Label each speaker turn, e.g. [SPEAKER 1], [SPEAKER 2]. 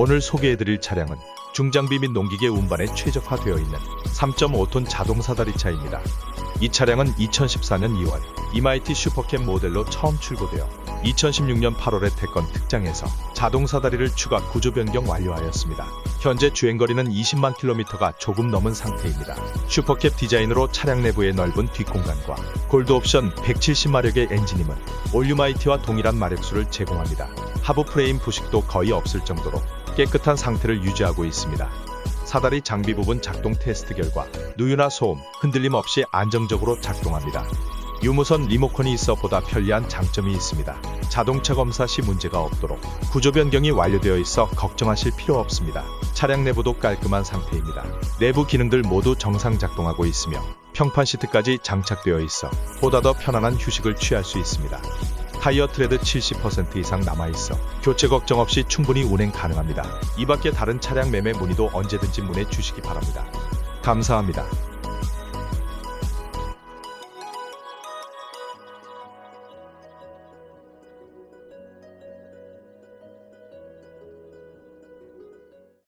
[SPEAKER 1] 오늘 소개해드릴 차량은 중장비 및 농기계 운반에 최적화되어 있는 3.5톤 자동 사다리차입니다. 이 차량은 2014년 2월 이마이티 슈퍼캡 모델로 처음 출고되어 2016년 8월에 태건 특장에서 자동 사다리를 추가 구조 변경 완료하였습니다. 현재 주행거리는 20만 킬로미터가 조금 넘은 상태입니다. 슈퍼캡 디자인으로 차량 내부의 넓은 뒷공간과 골드 옵션 170마력의 엔진임은 올유마이티와 동일한 마력수를 제공합니다. 하부 프레임 부식도 거의 없을 정도로 깨끗한 상태를 유지하고 있습니다. 사다리 장비 부분 작동 테스트 결과 누유나 소음, 흔들림 없이 안정적으로 작동합니다. 유무선 리모컨이 있어 보다 편리한 장점이 있습니다. 자동차 검사 시 문제가 없도록 구조 변경이 완료되어 있어 걱정하실 필요 없습니다. 차량 내부도 깔끔한 상태입니다. 내부 기능들 모두 정상 작동하고 있으며 평판 시트까지 장착되어 있어 보다 더 편안한 휴식을 취할 수 있습니다. 타이어 트레드 70% 이상 남아있어 교체 걱정 없이 충분히 운행 가능합니다. 이 밖에 다른 차량 매매 문의도 언제든지 문의 주시기 바랍니다. 감사합니다.